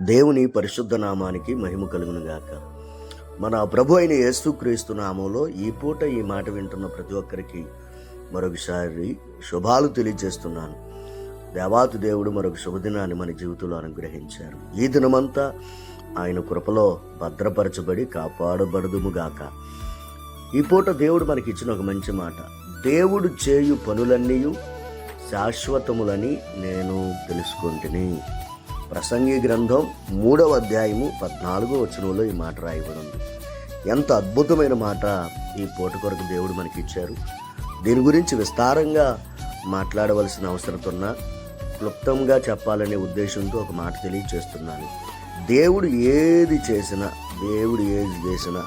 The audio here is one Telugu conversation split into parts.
దేవుని పరిశుద్ధ నామానికి మహిమ కలుగును గాక. మన ప్రభు అయిన యేసుక్రీస్తు నామంలో ఈ పూట ఈ మాట వింటున్న ప్రతి ఒక్కరికి మరొకసారి శుభాలు తెలియజేస్తున్నాను. దేవాతు దేవుడు మరొక శుభదినాన్ని మన జీవితంలో అనుగ్రహించారు. ఈ దినమంతా ఆయన కృపలో భద్రపరచబడి కాపాడబడదుముగాక ఈ పూట దేవుడు మనకి ఇచ్చిన ఒక మంచి మాట. దేవుడు చేయు పనులన్నీ శాశ్వతములని నేను తెలుసుకుంటుని. ప్రసంగి గ్రంథం మూడవ అధ్యాయము పద్నాలుగో వచనంలో ఈ మాట రాయబడి ఉంది ఎంత అద్భుతమైన మాట ఈ పూట కొరకు దేవుడు మనకి ఇచ్చారు దీని గురించి విస్తారంగా మాట్లాడవలసిన అవసరం ఉన్నా క్లుప్తంగా చెప్పాలనే ఉద్దేశంతో ఒక మాట తెలియచేస్తున్నాను. దేవుడు ఏది చేసినా దేవుడు ఏది చేసినా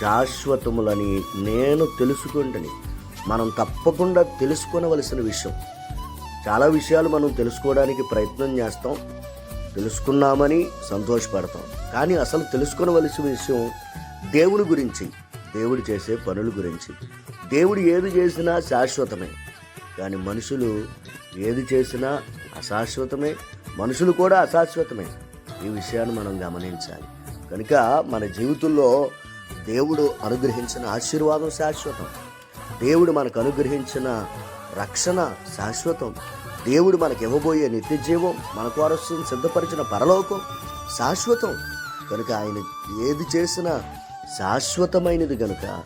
శాశ్వతములని నేను తెలుసుకుంటని మనం తప్పకుండా తెలుసుకొనవలసిన విషయం. చాలా విషయాలు మనం తెలుసుకోవడానికి ప్రయత్నం చేస్తాం. తెలుసుకున్నామని సంతోషపడతాం. కానీ అసలు తెలుసుకునవలసిన విషయం దేవుని గురించి దేవుడు చేసే పనుల గురించి. దేవుడు ఏది చేసినా శాశ్వతమే. కానీ మనుషులు ఏది చేసినా అశాశ్వతమే. మనుషులు కూడా అశాశ్వతమే. ఈ విషయాన్ని మనం గమనించాలి. కనుక మన జీవితంలో దేవుడు అనుగ్రహించిన ఆశీర్వాదం శాశ్వతం. దేవుడు మనకు అనుగ్రహించిన రక్షణ శాశ్వతం. దేవుడు మనకి ఇవ్వబోయే నిత్య జీవం మన కోసం సిద్ధపరిచిన పరలోకం శాశ్వతం. కనుక ఆయన ఏది చేసినా శాశ్వతమైనది కనుక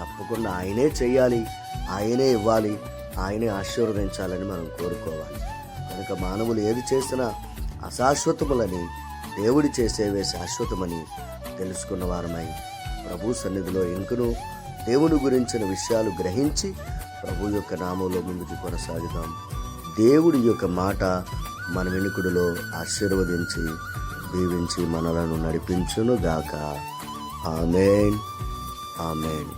తప్పకుండా ఆయనే చేయాలి ఆయనే ఇవ్వాలి ఆయనే ఆశీర్వదించాలని మనం కోరుకోవాలి. కనుక మానవులు ఏది చేసినా అశాశ్వతములని దేవుడి చేసేవే శాశ్వతమని తెలుసుకున్న వారమై ప్రభు సన్నిధిలో ఇంకను దేవుని గురించిన విషయాలు గ్రహించి ప్రభు యొక్క నామంలో ముందుకు కొనసాగుదాం. దేవుడి యొక్క మాట మన వెనుకుడిలో ఆశీర్వదించి దీవించి మనలను నడిపించును గాక ఆమెన్. ఆమెన్.